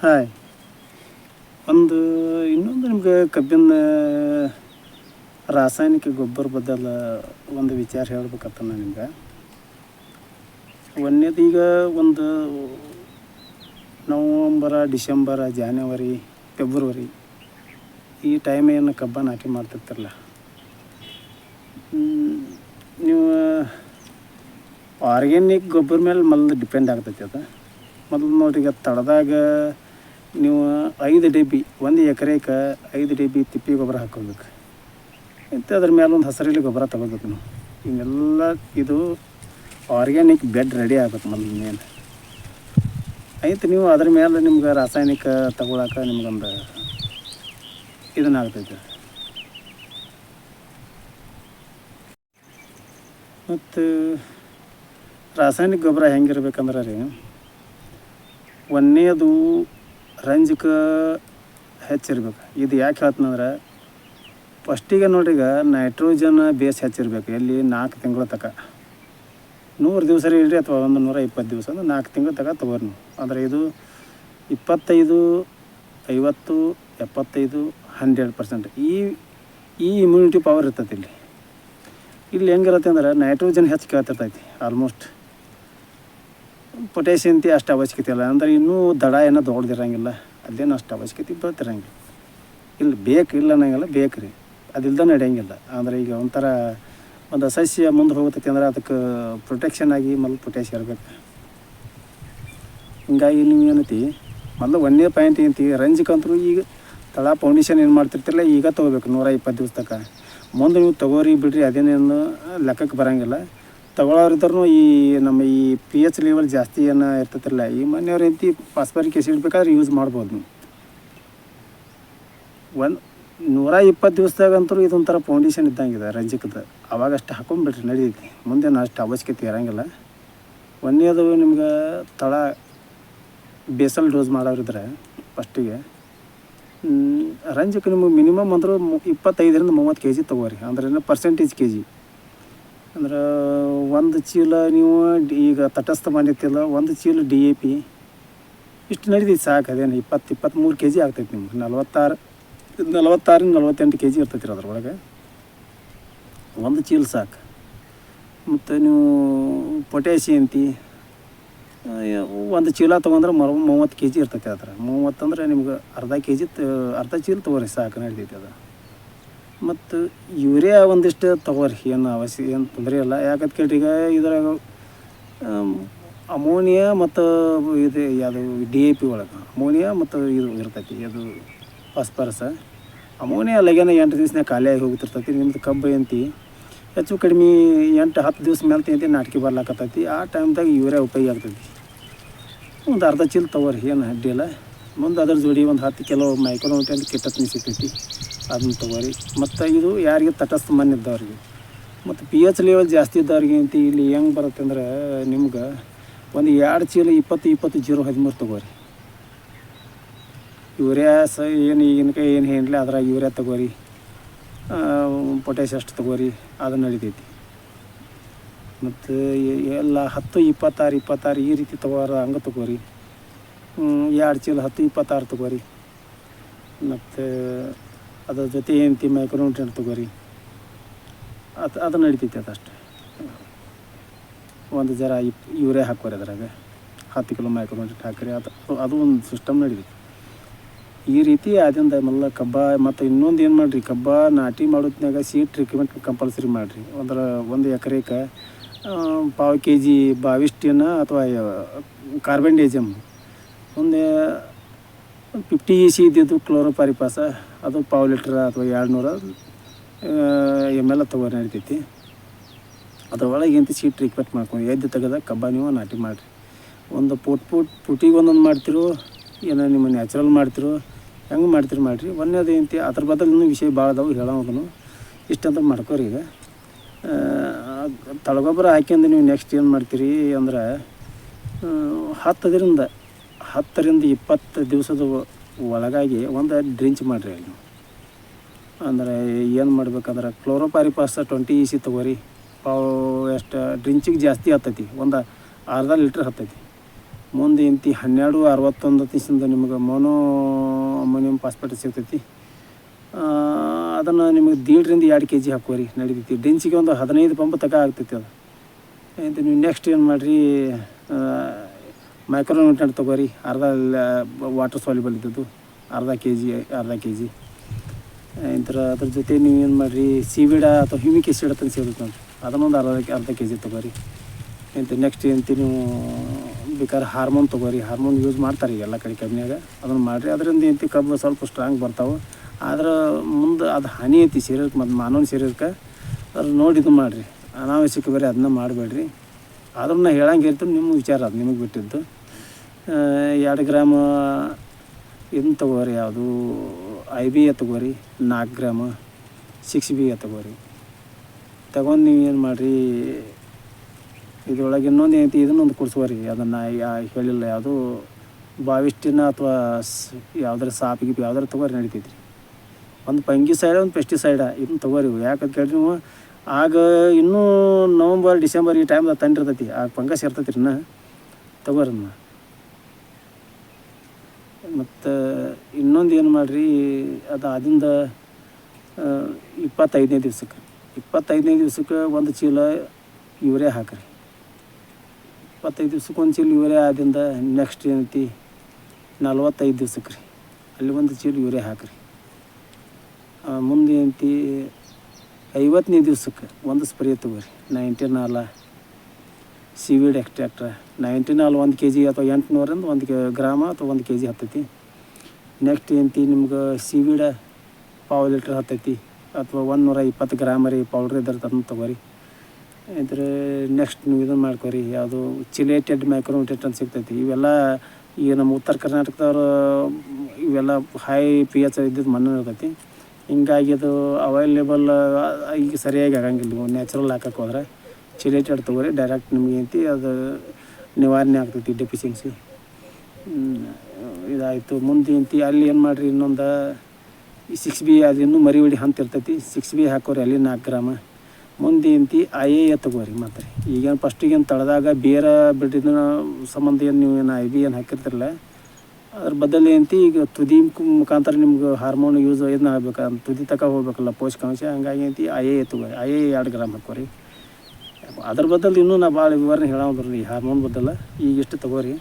Hi ಒಂದು, ಇನ್ನೊಂದು ನಿಮ್ಗೆ ಕಬ್ಬಿನ, ರಾಸಾಯನಿಕ ಗೊಬ್ಬರ ಬದಲ ಒಂದು ವಿಚಾರ ಹೇಳ್ಬೇಕತ್ತ ನಾನು ನಿಮ್ಗೆ. ಒಂದೇದು ಈಗ ಒಂದು, ನವಂಬರ, ಡಿಸೆಂಬರ, ಜಾನ್ವರಿ, ಫೆಬ್ರವರಿ ಈ ಟೈಮ್ ಏನು ಕಬ್ಬ ನಾಟಿ ಮಾಡ್ತಿರ್ತಿರಲ್ಲ ನೀವು ಆರ್ಗ್ಯಾನಿಕ್ ಗೊಬ್ಬರ ಮೇಲೆ ಮೊದಲು ಡಿಪೆಂಡ್ ಆಗ್ತೈತಿ ಅದು. ಮೊದಲು ನೋಡ್ರಿ ತಡದಾಗ ನೀವು ಐದು ಡಬ್ಬಿ ಒಂದು ಎಕರೆಗೆ ಐದು ಡಬ್ಬಿ ತಿಪ್ಪಿ ಗೊಬ್ಬರ ಹಾಕೋಬೇಕು. ಮತ್ತು ಅದ್ರ ಮೇಲೆ ಒಂದು ಹಸಿರಲ್ಲಿ ಗೊಬ್ಬರ ತಗೋಬೇಕು ನೀವು. ಇವೆಲ್ಲ, ಇದು ಆರ್ಗ್ಯಾನಿಕ್ ಬೆಡ್ ರೆಡಿ ಆಗ್ಬೇಕು ಮೊದಲು ಮೇನ್ ಆಯ್ತು, ನೀವು ಅದ್ರ ಮೇಲೆ ನಿಮ್ಗೆ ರಾಸಾಯನಿಕ ತಗೊಳಕ್ಕೆ ನಿಮ್ಗೊಂದು ಇದನ್ನಾಗ್ತೈತೆ ಮತ್ತು ರಾಸಾಯನಿಕ ಗೊಬ್ಬರ ಹೆಂಗಿರ್ಬೇಕಂದ್ರೆ ರೀ ಒಂದನೇದು ರಂಜಕ ಹೆಚ್ಚಿರ್ಬೇಕು ಇದು ಯಾಕೆ ಹೇಳ್ತಂದ್ರೆ ಫಸ್ಟಿಗೆ ನೋಡ್ರಿಗ ನೈಟ್ರೋಜನ್ ಬೇಸ್ ಹೆಚ್ಚಿರ್ಬೇಕು ಎಲ್ಲಿ ನಾಲ್ಕು ತಿಂಗಳ ತನಕ ನೂರು ದಿವಸ ರೀ ಅಥವಾ ಒಂದು ನೂರ ಇಪ್ಪತ್ತು ದಿವಸ ಅಂದ್ರೆ ನಾಲ್ಕು ತಿಂಗಳ ತನಕ ತಗೋರಿ ನೀವು. ಅಂದರೆ ಇದು ಇಪ್ಪತ್ತೈದು, ಐವತ್ತು, ಎಪ್ಪತ್ತೈದು ಹಂಡ್ರೆಡ್ ಪರ್ಸೆಂಟ್ ಈ ಈ ಇಮ್ಯುನಿಟಿ ಪವರ್ ಇರ್ತದೆ ಇಲ್ಲಿ. ಇಲ್ಲಿ ಹೆಂಗಿರುತ್ತೆ ಅಂದ್ರೆ ನೈಟ್ರೋಜನ್ ಹೆಚ್ಚು ಕೇಳ್ತಿರ್ತೈತಿ ಆಲ್ಮೋಸ್ಟ್ ಪೊಟ್ಯಾಷಿಯಂತಿ ಅಷ್ಟು ಅವಶ್ಯಕತೆ ಇಲ್ಲ. ಅಂದರೆ ಇನ್ನೂ ದಡ ಏನೋ ದೊಡ್ಡದಿರಂಗಿಲ್ಲ. ಅದೇನು ಅಷ್ಟು ಅವಶ್ಯಕತೆ ಬರ್ತಿರಂಗಿಲ್ಲ ಇಲ್ಲಿ ಬೇಕು ಇಲ್ಲ ಅನ್ನೋಂಗಿಲ್ಲ, ಬೇಕು ರೀ. ಅದಿಲ್ದ ನಡೆಯಂಗಿಲ್ಲ. ಅಂದರೆ ಈಗ ಒಂಥರ ಒಂದು ಸಸ್ಯ ಮುಂದೆ ಹೋಗ್ತೈತಿ ಅಂದ್ರೆ ಅದಕ್ಕೆ ಪ್ರೊಟೆಕ್ಷನ್ ಆಗಿ ಮೊದಲು ಪೊಟ್ಯಾಷ್ ಇರಬೇಕು. ಹಿಂಗಾಗಿ ನೀವು ಏನೈತಿ, ಮೊದಲು ಒಂದೇ ಪಾಯಿಂಟ್ ಏನಂತೀವಿ ರಂಜಕ್ಕಂತರೂ ಈಗ ತಳ ಫೌಂಡೇಶನ್ ಏನು ಮಾಡ್ತಿರ್ತಿರಲ್ಲ ಈಗ ತೊಗೋಬೇಕು. ನೂರ ಇಪ್ಪತ್ತು ದಿವಸ ತನಕ ಮುಂದೆ ನೀವು ತಗೋರಿ ಬಿಡ್ರಿ ಅದೇನೇನು ಲೆಕ್ಕಕ್ಕೆ ಬರೋಂಗಿಲ್ಲ. ತಗೊಳ್ಳೋರಿದ್ರೂ ಈ ನಮ್ಮ ಈ ಪಿ ಎಚ್ ಲೆವೆಲ್ ಜಾಸ್ತಿ ಏನು ಇರ್ತೈತಿರಲ್ಲ ಈ ಮನೆಯವ್ರ ರೀತಿ ಪಾಸ್ಪರಿಕ್ ಎಸಿಡ್ ಬೇಕಾದ್ರೆ ಯೂಸ್ ಮಾಡ್ಬೋದು ನೀವು. ಒಂದು ನೂರ ಇಪ್ಪತ್ತು ದಿವಸದಾಗಂತೂ ಇದೊಂಥರ ಫೌಂಡೇಶನ್ ಇದ್ದಂಗಿದೆ ರಂಜಕದ. ಅವಾಗ ಅಷ್ಟು ಹಾಕೊಂಡ್ಬಿಡ್ರಿ ಮುಂದೇನು ಮುಂದೆ ಅಷ್ಟು ಅವಶ್ಯಕತೆ ಇರೋಂಗಿಲ್ಲ. ಒಂದೇದು ನಿಮ್ಗೆ ತಳ, ಬೇಸಲ್ ಡೋಸ್ ಮಾಡೋರಿದ್ರೆ ಫಸ್ಟಿಗೆ ರಂಜಕ್ಕೆ ನಿಮಗೆ ಮಿನಿಮಮ್ ಅಂದ್ರೆ ಇಪ್ಪತ್ತೈದರಿಂದ ಮೂವತ್ತು ಕೆ ಜಿ ತೊಗೋರಿ. ಅಂದ್ರೆ ಪರ್ಸೆಂಟೇಜ್ ಕೆ ಜಿ ಅಂದ್ರೆ ಒಂದು ಚೀಲ ನೀವು ಈಗ ತಟಸ್ಥ ಮಾಡಿರ್ತಿಲ್ಲ ಒಂದು ಚೀಲ ಡಿ ಎ ಪಿ ಇಷ್ಟು ನಡೀತೈತಿ ಸಾಕು ಅದೇನು, ಇಪ್ಪತ್ತು ಇಪ್ಪತ್ತ್ಮೂರು ಕೆ ಜಿ ಆಗ್ತೈತಿ ನಿಮ್ಗೆ. ನಲ್ವತ್ತಾರು ನಲವತ್ತಾರು ನಲ್ವತ್ತೆಂಟು ಕೆ ಜಿ ಇರ್ತೈತಿ ಅದ್ರೊಳಗೆ. ಒಂದು ಚೀಲ ಸಾಕು. ಮತ್ತು ನೀವು ಪೊಟ್ಯಾಷಿಯಂತಿ ಒಂದು ಚೀಲ ತೊಗೊಂಡ್ರೆ ಮರ ಮೂವತ್ತು ಕೆ ಜಿ ಇರ್ತೈತೆ ಅದ್ರ ಮೂವತ್ತಂದ್ರೆ ನಿಮ್ಗೆ ಅರ್ಧ ಕೆ ಜಿ ಅರ್ಧ ಚೀಲ ತೊಗೋರಿ ಸಾಕು ನಡೀತೈತಿ ಅದು. ಮತ್ತು ಯೂರಿಯಾ ಒಂದಿಷ್ಟು ತೊಗೋರಿ, ಏನು ಅವಶ್ಯ, ಏನು ತೊಂದರೆ ಇಲ್ಲ. ಯಾಕಂತ ಕೇಳ್ರಿ, ಈಗ ಇದ್ರಾಗ ಅಮೋನಿಯಾ ಮತ್ತು ಇದು, ಯಾವುದು ಡಿ ಎ ಪಿ ಒಳಗೆ. ಅಮೋನಿಯಾ ಮತ್ತು ಇದು ಇರ್ತೈತಿ ಅದು ಫಾಸ್ಫರಸ. ಅಮೋನಿಯಾ ಲಗೇನ ಎಂಟು ದಿವ್ಸನಾಗ ಖಾಲಿ ಆಗಿ ಹೋಗ್ತಿರ್ತೈತಿ, ನಿಮ್ದು ಕಬ್ಬು ಎಂತಿ. ಹೆಚ್ಚು ಕಡಿಮೆ ಎಂಟು ಹತ್ತು ದಿವ್ಸ ಮೇಲೆ ತಿಂತಿ ನಾಟಕಿ ಬರ್ಲಾಕತ್ತೈತಿ. ಆ ಟೈಮ್ದಾಗ ಯೂರಿಯಾ ಉಪಯೋಗ ಆಗ್ತೈತಿ. ಒಂದು ಅರ್ಧ ಚೀಲ ತಗೋರಿ, ಏನು ಅಡ್ಡಿ ಇಲ್ಲ. ಮುಂದೆ ಅದ್ರ ಜೋಡಿ ಒಂದು ಹತ್ತು ಕಿಲೋ ಅಂತ ಕಿಟ್ಟತ್ನಿ ಸಿಗ್ತೈತಿ ಅದನ್ನ ತಗೋರಿ. ಮತ್ತು ಇದು ಯಾರಿಗೆ ತಟಸ್ಥ ಮಣ್ಣು ಇದ್ದವ್ರಿಗೆ. ಮತ್ತು ಪಿ ಎಚ್ ಲೆವೆಲ್ ಜಾಸ್ತಿ ಇದ್ದವ್ರಿಗೆ ಅಂತ ಇಲ್ಲಿ ಹೆಂಗೆ ಬರುತ್ತೆ ಅಂದ್ರೆ ನಿಮ್ಗೆ ಒಂದು ಎರಡು ಚೀಲ ಇಪ್ಪತ್ತು ಇಪ್ಪತ್ತು ಜೀರೋ ಹದಿಮೂರು ತಗೋರಿ. ಯೂರಿಯಾ ಸ ಏನು ಈಗಿನ ಕೈ ಏನು ಹೇಳಿಲ್ಲ ಅದ್ರಾಗ ಯೂರಿಯಾ ತಗೋರಿ. ಪೊಟ್ಯಾಶ್ ಅಷ್ಟು ತಗೋರಿ. ಅದು ನಡಿತೈತಿ. ಮತ್ತು ಎಲ್ಲ ಹತ್ತು, ಇಪ್ಪತ್ತಾರು ಇಪ್ಪತ್ತಾರು ಈ ರೀತಿ ತಗೋರ ಹಂಗೆ ತಗೋರಿ. ಎರಡು ಚೀಲ ಹತ್ತು, ಇಪ್ಪತ್ತಾರು ತಗೋರಿ. ಮತ್ತು ಅದ್ರ ಜೊತೆ ಏನಂತಿ ಮೈಕ್ರೋನ್ಯೂಟ್ರೆಂಟ್ ತಗೋರಿ. ಅದು ಅದು ನಡಿತೈತಿ ಅದಷ್ಟು. ಒಂದು ಜರ ಇಪ್ ಇವರೇ ಹಾಕೋರಿ ಅದ್ರಾಗ. ಹತ್ತು ಕಿಲೋ ಮೈಕ್ರೋನ್ಯೂಟ್ರೆಂಟ್ ಹಾಕಿರಿ. ಅದು ಅದು ಒಂದು ಸಿಸ್ಟಮ್ ನಡಿತೈತಿ. ಈ ರೀತಿ ಅದರಿಂದ ಮಲ್ಲ ಕಬ್ಬ, ಮತ್ತು ಇನ್ನೊಂದು ಏನು ಮಾಡಿರಿ, ಕಬ್ಬ ನಾಟಿ ಮಾಡೋದ್ನಾಗ ಸೀಡ್ ಟ್ರೀಟ್ಮೆಂಟ್ ಕಂಪಲ್ಸರಿ ಮಾಡಿರಿ. ಅಂದ್ರೆ ಒಂದು ಎಕರೆಗೆ ಪಾವು ಕೆ ಜಿ ಬಾವಿಷ್ಟಿನ ಅಥವಾ ಕಾರ್ಬನ್ಡೇಜಮ್ ಒಂದು ಫಿಫ್ಟಿ ಇ ಸಿ ಇದ್ದಿದ್ದು ಕ್ಲೋರೋಪಾರಿಪಾಸ, ಅದು ಪಾವು ಲೀಟ್ರ್ ಅಥವಾ ಎರಡು ನೂರ ಎಂ ಎಲ್ ತಗೋ ನಡಿತೈತಿ. ಅದರೊಳಗೆ ಎಂತ ಸೀಟ್ ಟ್ರೀಟ್ಮೆಂಟ್ ಮಾಡ್ಕೊಂಡು ಎದ್ದು ತೆಗೆದ ಕಬ್ಬ ನೀವು ನಾಟಿ ಮಾಡಿರಿ. ಒಂದು ಪುಟ್ ಪುಟ್ ಪುಟಿಗೆ ಒಂದೊಂದು ಮಾಡ್ತಿರು, ಏನೋ ನಿಮ್ಮ ನ್ಯಾಚುರಲ್ ಮಾಡ್ತಿರೋ, ಹೆಂಗೆ ಮಾಡ್ತೀರಿ ಮಾಡಿರಿ. ಒಂದೇದು ಏನಂತಿ ಅದ್ರ ಬದಲು ವಿಷಯ ಭಾಳ ಅದಾವು, ಹೇಳೋದನ್ನು ಇಷ್ಟಂತ ಮಾಡ್ಕೋರಿ ಈಗ. ತಳಗೊಬ್ಬರ ಹಾಕ್ಯಂದು ನೀವು ನೆಕ್ಸ್ಟ್ ಏನು ಮಾಡ್ತೀರಿ ಅಂದ್ರೆ ಹತ್ತದರಿಂದ ಹತ್ತರಿಂದ ಇಪ್ಪತ್ತು ದಿವಸದ ಒಳಗಾಗಿ ಒಂದು ಡ್ರಿಂಚ್ ಮಾಡಿರಿ ಅಲ್ಲಿ ನೀವು. ಅಂದರೆ ಏನು ಮಾಡ್ಬೇಕಂದ್ರೆ ಕ್ಲೋರೋಪಾರಿಪಾಸ್ ಟ್ವೆಂಟಿ ಇ ಸಿ ತೊಗೋರಿ. ಪಾವು ಎಷ್ಟು ಡ್ರಿಂಚಿಗೆ ಜಾಸ್ತಿ ಹತ್ತೈತಿ, ಒಂದು ಅರ್ಧ ಲೀಟ್ರ್ ಹತ್ತೈತಿ. ಮುಂದೆ ಇಂತಿ ಹನ್ನೆರಡು ಅರವತ್ತೊಂದು ದಿವಸದ ನಿಮಗೆ ಮೋನೋ ಅಮೋನಿಯಂ ಪಾಸ್ಪೇಟ್ ಸಿಗ್ತೈತಿ. ಅದನ್ನು ನಿಮಗೆ ದೀಡ್ರಿಂದ ಎರಡು ಕೆ ಜಿ ಹಾಕೋರಿ ನಡಿತೈತಿ. ದಿನಸಿಗೆ ಒಂದು ಹದಿನೈದು ಪಂಪ್ ತಕ ಆಗ್ತೈತಿ ಅದು. ಆಯ್ತು ನೀವು ನೆಕ್ಸ್ಟ್ ಏನು ಮಾಡಿರಿ ಮೈಕ್ರೋನ್ಯೂಟ್ರೆಂಟ್ ತಗೋರಿ ಅರ್ಧ ವಾಟರ್ ಸಾಲ್ಯುಬಲ್ ಇದ್ದದ್ದು. ಅರ್ಧ ಕೆ ಜಿ ಅರ್ಧ ಕೆ ಜಿ ಇಂಥರ ಅದ್ರ ಜೊತೆ ನೀವು ಏನು ಮಾಡಿರಿ ಸೀವಿಡ ಅಥವಾ ಹ್ಯೂಮಿಕ್ ಎಸಿಡ್ ಅಂತ ನೋಡಿರಿ. ಅದನ್ನೊಂದು ಅರ್ಧ ಅರ್ಧ ಕೆ ಜಿ ತಗೋರಿ ಇಂತ ನೆಕ್ಸ್ಟ್ ಎಂತ ನೀವು ಬೇಕಾದ್ರೆ ಹಾರ್ಮೋನ್ ತಗೋರಿ ಹಾರ್ಮೋನ್ ಯೂಸ್ ಮಾಡ್ತಾರೆ ಎಲ್ಲ ಕಡೆ ಕಮ್ಮಿಯಾಗ. ಅದನ್ನು ಮಾಡಿರಿ. ಅದರಿಂದ ಎಂತಿ ಕಬ್ಬು ಸ್ವಲ್ಪ ಸ್ಟ್ರಾಂಗ್ ಬರ್ತಾವೆ. ಆದ್ರೆ ಮುಂದೆ ಅದು ಹಾನಿ ಐತಿ ಶರೀರಕ್ಕೆ ಮತ್ತು ಮಾನವನ ಶರೀರಕ್ಕೆ, ಅದ್ರ ನೋಡಿ ಇದು ಮಾಡಿರಿ. ಅನಾವಶ್ಯಕ ಬೇರೆ ಅದನ್ನ ಮಾಡಬೇಡ್ರಿ. ಆದ್ರೂ ನಾ ಹೇಳಂಗೆ ಇರ್ತೀನಿ ನಿಮ್ಮ ವಿಚಾರ ಅದು, ನಿಮಗೆ ಬಿಟ್ಟಿದ್ದು. ಎರಡು ಗ್ರಾಮ ಇದನ್ನ ತಗೋರಿ, ಯಾವುದು ಐ ಬಿ ತಗೋರಿ ನಾಲ್ಕು ಗ್ರಾಮ ಸಿಕ್ಸ್ ಬಿ ತಗೋರಿ. ತಗೊಂಡು ನೀವು ಏನು ಮಾಡಿರಿ, ಇದ್ರೊಳಗೆ ಇನ್ನೊಂದು ಏನೈತಿ ಇದನ್ನೊಂದು ಕೊಡಿಸುವರಿ ಅದನ್ನು ಹೇಳಿಲ್ಲ, ಯಾವುದು ಬಾವಿಷ್ಟಿನ ಅಥವಾ ಯಾವ್ದಾರ ಸಾಪ್, ಗಿಪ್ ಯಾವ್ದಾರು ತಗೋರಿ ನಡಿತೈತಿ ಒಂದು ಪಂಗಿಸೈಡ ಒಂದು ಪೆಸ್ಟಿಸೈಡ ಇದನ್ನ ತಗೋರಿ. ಯಾಕಂತ ಕೇಳಿರಿ ನೀವು ಆಗ ಇನ್ನೂ ನವಂಬರ್ ಡಿಸೆಂಬರ್ ಈ ಟೈಮ್ದಾಗ ತಂಡಿರ್ತೈತಿ ಆಗ ಪಂಗಸ್ ಇರ್ತೈತಿ ರೀ ಇನ್ನ. ತಗೋರಿ ಅದನ್ನ ಮತ್ತು ಇನ್ನೊಂದು ಏನು ಮಾಡಿರಿ ಅದು ಆದಿಂದ ಆ, ಇಪ್ಪತ್ತೈದನೇ ದಿವ್ಸಕ್ಕೆ. ಇಪ್ಪತ್ತೈದನೇ ದಿವ್ಸಕ್ಕೆ ಒಂದು ಚೀಲ ಯೂರಿಯಾ ಹಾಕ್ರಿ. ಇಪ್ಪತ್ತೈದು ದಿವ್ಸಕ್ಕೆ ಒಂದು ಚೀಲ ಯೂರಿಯಾ ಆದಿಂದ ನೆಕ್ಸ್ಟ್ ಏನೈತಿ ನಲ್ವತ್ತೈದು ದಿವ್ಸಕ್ಕೆ ರೀ. ಅಲ್ಲಿ ಒಂದು ಚೀಲ ಯೂರಿಯಾ ಹಾಕ್ರಿ. ಮುಂದೆ ಅಂತಿ ಐವತ್ತನೇ ದಿವ್ಸಕ್ಕೆ ಒಂದು ಸ್ಪ್ರೇ ತಗೋರಿ. ನೈಂಟಿನಾಲ ಸಿವಿಡ್ ಎಕ್ಸ್ಟ್ರಾಕ್ಟ್ರ ನೈಂಟಿನಾಲ್ ಒಂದು ಕೆ ಜಿ ಅಥವಾ ಎಂಟುನೂರಿಂದ ಒಂದು ಕೆ, ಗ್ರಾಮ ಅಥವಾ ಒಂದು ಕೆ ಜಿ ಹತ್ತೈತಿ. ನೆಕ್ಸ್ಟ್ ಏನಂತಿ ನಿಮ್ಗೆ ಸಿವಿಡ ಪಾವು ಲೀಟ್ರ್ ಹತ್ತೈತಿ ಅಥವಾ ಒಂದು ನೂರ ಇಪ್ಪತ್ತು ಗ್ರಾಮ್ ರೀ ಪೌಡ್ರ್ ಇದ್ರೆ ಅದನ್ನು ತಗೋರಿ. ಇದ್ರ ನೆಕ್ಸ್ಟ್ ನೀವು ಇದನ್ನು ಮಾಡ್ಕೊರಿ. ಯಾವುದು ಚಿಲೇಟೆಡ್ ಮೈಕ್ರೋಟೆಟ್ ಅಂತ ಸಿಗ್ತೈತಿ. ಇವೆಲ್ಲ ಈಗ ನಮ್ಮ ಉತ್ತರ ಕರ್ನಾಟಕದವ್ರು ಇವೆಲ್ಲ ಹೈ ಪಿ ಎಚ್ ಇದ್ದಿದ್ದು ಮಣ್ಣು ಇರ್ತೈತಿ. ಹಿಂಗಾಗಿ ಅದು ಅವೈಲೇಬಲ್ ಈಗ ಸರಿಯಾಗಿ ಆಗಂಗಿಲ್ಲ. ನೀವು ನ್ಯಾಚುರಲ್ ಹಾಕಕ್ಕೆ ಹೋದ್ರೆ ಚಿಲೇಟೆಡ್ ತೊಗೊಳಿ ಡೈರೆಕ್ಟ್ ನಿಮ್ಗೆ ಏನೈತಿ ಅದು ನಿವಾರಣೆ ಆಗ್ತೈತಿ ಡೆಫಿಷಿಯನ್ಸಿ ಇದಾಯಿತು. ಮುಂದೆ ಏನೈತಿ, ಅಲ್ಲಿ ಏನು ಮಾಡಿರಿ, ಇನ್ನೊಂದು ಸಿಕ್ಸ್ ಬಿ ಅದು ಇನ್ನೂ ಮರಿ ಹೊಡಿ ಹಂತ ಇರ್ತೈತಿ. ಸಿಕ್ಸ್ ಬಿ ಹಾಕೋರಿ, ಅಲ್ಲಿ ನಾಲ್ಕು ಗ್ರಾಮ. ಮುಂದೆ ಅಂತಿ ಐ ಎ ಎ ತಗೋರಿ ಮತ್ತೆ ಈಗೇನು ಫಸ್ಟಿಗೇನು ತಳೆದಾಗ ಬೇರೆ ಬಿಡಿದ ಸಂಬಂಧ ಏನು, ನೀವು ಏನು ಐ ಬಿ ಏನು ಹಾಕಿರ್ತಿರಲ್ಲ ಅದ್ರ ಬದಲಿ ಏನೈತಿ ಈಗ ತುದಿ ಮುಖಾಂತರ ನಿಮ್ಗೆ ಹಾರ್ಮೋನ್ ಯೂಸ್ ಇದನ್ನ ಆಗ್ಬೇಕು. ತುದಿ ತಕ ಹೋಗ್ಬೇಕಲ್ಲ ಪೋಷಕಾಂಶ. ಹಂಗಾಗಿ ಅಂತಿ ಐ ಎ ತಗೋ. ಐ ಎ ಎರಡು ಗ್ರಾಮ್ ಹಾಕೋರಿ ಅದ್ರ ಬದಲು ಇನ್ನೂ ನಾ ಭಾಳ ವಿವರಣೆ ಹೇಳೋದ್ರಿ ಹಾರ್ಮೋನ್ ಬದಲ. ಈಗ ಇಷ್ಟು ತಗೋರಿ.